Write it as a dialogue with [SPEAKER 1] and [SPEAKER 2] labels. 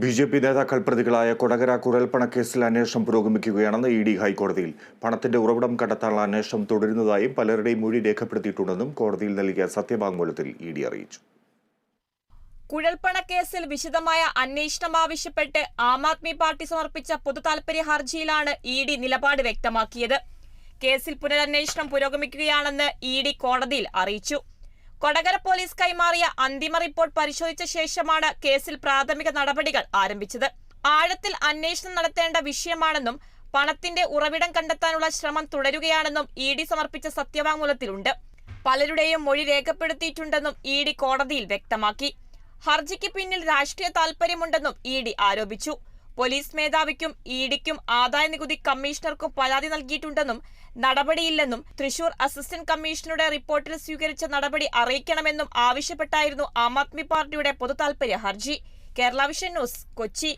[SPEAKER 1] B J P നേതാക്കൾ പ്രതികളായ കൊടകര കുഴൽപ്പണ കേസിൽ അന്വേഷണം പുരോഗമിക്കുകയാണെന്ന് ഇ ഡി ഹൈക്കോടതിയിൽ. പണത്തിന്റെ ഉറവിടം കണ്ടെത്താനുള്ള അന്വേഷണം തുടരുന്നതായും പലരുടെയും മൊഴി രേഖപ്പെടുത്തിയിട്ടുണ്ടെന്നും കോടതിയിൽ നൽകിയ സത്യവാങ്മൂലത്തിൽ ഇ ഡി അറിയിച്ചു.
[SPEAKER 2] കുഴൽപ്പണക്കേസിൽ വിശദമായ അന്വേഷണം ആവശ്യപ്പെട്ട് ആം ആദ്മി പാർട്ടി സമർപ്പിച്ച പൊതു താൽപര്യ ഹർജിയിലാണ് ഇ ഡി നിലപാട് വ്യക്തമാക്കിയത്. കേസിൽ പുനരന്വേഷണം പുരോഗമിക്കുകയാണെന്ന് ഇ ഡി കോടതിയിൽ അറിയിച്ചു. കൊടകര പോലീസ് കൈമാറിയ അന്തിമ റിപ്പോർട്ട് പരിശോധിച്ച ശേഷമാണ് കേസിൽ പ്രാഥമിക നടപടികൾ ആരംഭിച്ചത്. ആഴത്തിൽ അന്വേഷണം നടത്തേണ്ട വിഷയമാണെന്നും പണത്തിന്റെ ഉറവിടം കണ്ടെത്താനുള്ള ശ്രമം തുടരുകയാണെന്നും ഇ ഡി സമർപ്പിച്ച സത്യവാങ്മൂലത്തിലുണ്ട്. പലരുടെയും മൊഴി രേഖപ്പെടുത്തിയിട്ടുണ്ടെന്നും ഇ ഡി കോടതിയിൽ വ്യക്തമാക്കി. ഹർജിക്ക് പിന്നിൽ രാഷ്ട്രീയ താൽപര്യമുണ്ടെന്നും ഇ ഡി ആരോപിച്ചു. പോലീസ് മേധാവിക്കും ഇ ഡിക്കും ആദായ നികുതി കമ്മീഷണർക്കും പരാതി നൽകിയിട്ടുണ്ടെന്നും നടപടിയില്ലെന്നും തൃശൂർ അസിസ്റ്റന്റ് കമ്മീഷണറുടെ റിപ്പോർട്ടിൽ സ്വീകരിച്ച നടപടി അറിയിക്കണമെന്നും ആവശ്യപ്പെട്ടായിരുന്നു ആം ആദ്മി പാർട്ടിയുടെ പൊതുതാൽപര്യ ഹർജി. Kerala vision news Kochi.